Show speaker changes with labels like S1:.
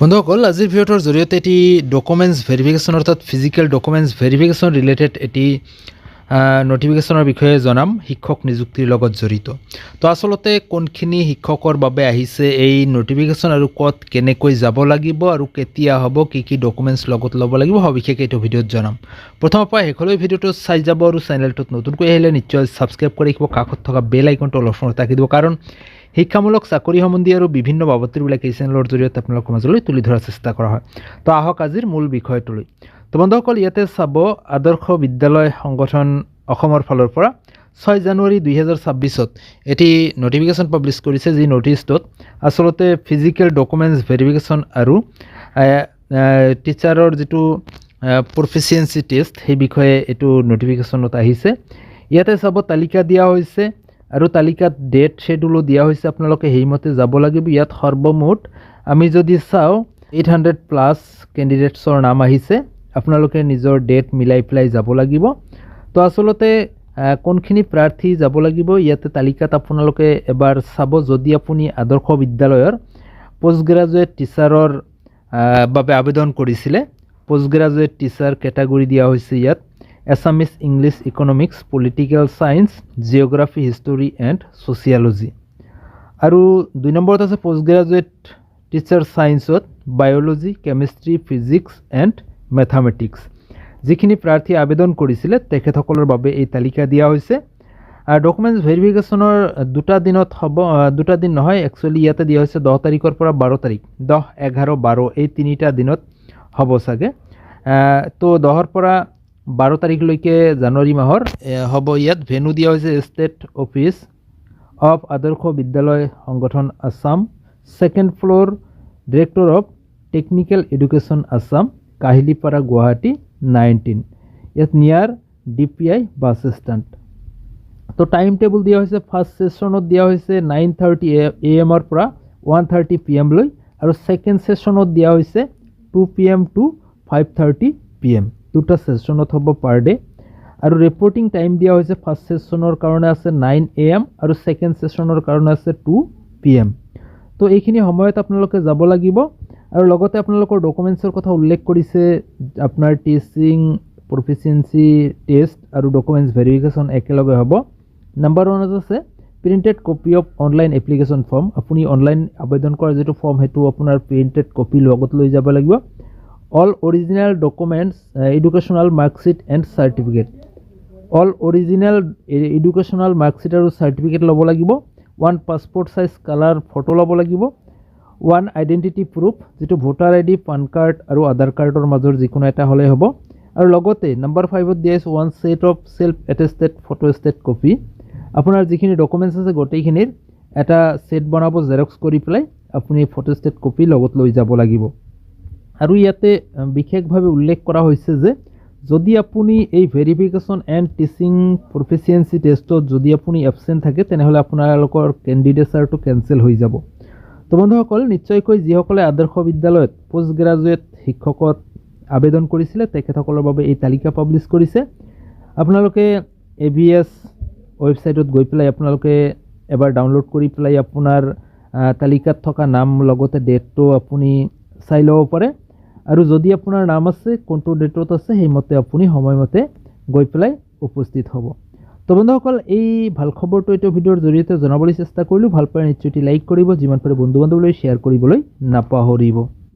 S1: বন্ধুসকল, আজিৰ ভিডিঅ'টোৰ জৰিয়তে এটি ডকুমেণ্টছ ভেৰিফিকেশ্যন অৰ্থাৎ ফিজিকেল ডকুমেণ্টছ ভেৰিফিকেশ্যন ৰিলেটেড এটি নটিফিকেশ্যনৰ বিষয়ে জনাম, শিক্ষক নিযুক্তিৰ লগত জড়িত। তো আচলতে কোনখিনি শিক্ষকৰ বাবে আহিছে, এই নটিফিকেশ্যন আৰু ক'ত কেনেকৈ যাব লাগিব আৰু কেতিয়া হ'ব, কি কি ডকুমেণ্টছ লগত ল'ব লাগিব সবিশেষ এইটো ভিডিঅ'ত জনাম। প্ৰথমৰ পৰা শেষলৈ ভিডিঅ'টো চাই যাব আৰু চেনেলটোত নতুনকৈ আহিলে নিশ্চয় ছাবস্ক্ৰাইব কৰি ৰাখিব, কাষত থকা বেল আইকনটো অলপ সময় ৰাখি দিব, কাৰণ শিক্ষামূলক চাকৰি সম্বন্ধী আৰু বিভিন্ন বাবদবিলাক এই চেনেলৰ জৰিয়তে আপোনালোকৰ মাজলৈ তুলি ধৰাৰ চেষ্টা কৰা হয়। তো আহক আজিৰ মূল বিষয়টোলৈ। তো বন্ধুসকল, ইয়াতে চাব আদৰ্শ বিদ্যালয় সংগঠন অসমৰ ফালৰ পৰা। ছয় জানুৱাৰী দুহেজাৰ ছাব্বিছত এটি নটিফিকেশ্যন পাব্লিছ কৰিছে, যি নটিচটোত আচলতে ফিজিকেল ডকুমেণ্টছ ভেৰিফিকেশ্যন আৰু টিচাৰৰ যিটো প্ৰফিচিয়েঞ্চি টেষ্ট সেই বিষয়ে এইটো নটিফিকেশ্যনত আহিছে। ইয়াতে চাব তালিকা দিয়া হৈছে আৰু তালিকাত ডেট শ্বেডিউলো দিয়া হৈছে আপোনালোকে সেইমতে যাব লাগিব। ইয়াত সৰ্বমুঠ আমি যদি চাওঁ এইট হাণ্ড্ৰেড প্লাছ কেণ্ডিডেটছৰ নাম আহিছে। আপোনালোকে নিজৰ ডেট মিলাই পেলাই যাব লাগিব। তো আচলতে কোনখিনি প্ৰাৰ্থী যাব লাগিব, ইয়াতে তালিকাত আপোনালোকে এবাৰ চাব যদি আপুনি আদৰ্শ বিদ্যালয়ৰ পষ্ট গ্ৰেজুৱেট টিচাৰৰ বাবে আবেদন কৰিছিলে। পষ্ট গ্ৰেজুৱেট টিচাৰ কেটাগৰী দিয়া হৈছে ইয়াত। Assamese English economics political science geography history and sociology আৰু দুই নম্বৰত আছে post graduate teacher ছায়েন্সত biology chemistry physics and mathematics যিখিনি প্ৰাৰ্থী আবেদন কৰিছিলে, তেখেতসকলৰ বাবে এই তালিকা দিয়া হৈছে। ডকুমেণ্টছ ভেৰিফিকেশ্যনৰ দুটা দিনত হ'ব দুটা দিন নহয় একচুৱেলি ইয়াতে দিয়া হৈছে দহ তাৰিখৰ পৰা বাৰ তাৰিখ। দহ, এঘাৰ, বাৰ, এই তিনিটা দিনত হ'ব চাগে। তো দহৰ পৰা বাৰ তাৰিখলৈকে জানুৱাৰী মাহৰ হ'ব ইয়াত ভেনু দিয়া হৈছে state office of Adarsha Vidyalaya Sangathan Assam second floor director of technical education Assam Kahilipara Guwahati nineteen ইয়াত near D P I bus stand তো টাইম টেবুল দিয়া হৈছে ফাৰ্ষ্ট ছেশ্যনত দিয়া হৈছে নাইন থাৰ্টি এ এমৰ পৰা ওৱান থাৰ্টি পি এমলৈ আৰু second ছেশ্যনত দিয়া হৈছে two P M to five thirty P M দুটা ছেশ্যনত হ'ব পাৰ ডে আৰু ৰিপৰ্টিং টাইম দিয়া হৈছে ফাৰ্ষ্ট ছেশ্যনৰ কাৰণে আছে নাইন এ এম আৰু ছেকেণ্ড ছেশ্যনৰ কাৰণে আছে টু পি এম তো এইখিনি সময়ত আপোনালোকে যাব লাগিব। আৰু লগতে আপোনালোকৰ ডকুমেণ্টছৰ কথা উল্লেখ কৰিছে আপোনাৰ টিচিং প্ৰফিচিয়েঞ্চি টেষ্ট আৰু ডকুমেণ্টছ ভেৰিফিকেশ্যন একেলগে হ'ব। নাম্বাৰ ওৱানত আছে printed copy of online application form আপুনি অনলাইন আবেদন কৰা যিটো ফৰ্ম সেইটো আপোনাৰ প্ৰিণ্টেড কপি লগত লৈ যাব লাগিব। All original documents educational marksheet and certificate all original educational marksheet আৰু চাৰ্টিফিকেট ল'ব লাগিব। One passport size colour photo ল'ব লাগিব। ওৱান আইডেণ্টিটি প্ৰুফ যিটো voter I D PAN card আৰু আধাৰ কাৰ্ডৰ মাজৰ যিকোনো এটা হ'লেই হ'ব। আৰু লগতে নাম্বাৰ ফাইভত দিয়া হৈছে one set of self attested photostat copy আপোনাৰ যিখিনি ডকুমেণ্টছ আছে গোটেইখিনিৰ এটা ছেট বনাব জেৰক্স কৰি পেলাই আপুনি ফটো ষ্টেট কপি লগত লৈ যাব লাগিব। আৰু ইয়াতে বিশেষভাৱে উল্লেখ কৰা হৈছে যে, যদি আপুনি এই ভেৰিফিকেশ্যন এণ্ড টিচিং প্ৰফিচিয়েঞ্চি টেষ্টত যদি আপুনি এবচেণ্ট থাকে, তেনেহ'লে আপোনালোকৰ কেণ্ডিডেচাৰটো কেঞ্চেল হৈ যাব। তো বন্ধুসকল, নিশ্চয়কৈ যিসকলে আদৰ্শ বিদ্যালয়ত পষ্ট গ্ৰেজুৱেট শিক্ষকত আবেদন কৰিছিলে, তেখেতসকলৰ বাবে এই তালিকা পাব্লিছ কৰিছে। আপোনালোকে এ বি এছ ৱেবছাইটত গৈ পেলাই আপোনালোকে এবাৰ ডাউনলোড কৰি পেলাই আপোনাৰ তালিকাত থকা নাম, লগতে ডেটটো আপুনি চাই ল'ব পাৰে। আৰু যদি আপোনাৰ নাম আছে কোনটো ডেটত আছে সেইমতে আপুনি সময়মতে গৈ পেলাই উপস্থিত হ'ব। তো বন্ধুসকল এই ভাল খবৰটো এইটো ভিডিঅ'ৰ জৰিয়তে জনাবলৈ চেষ্টা কৰিলোঁ। ভাল পালে নিশ্চয় এটি লাইক কৰিব যিমান পাৰে বন্ধু বান্ধৱীলৈ শ্বেয়াৰ কৰিবলৈ নাপাহৰিব।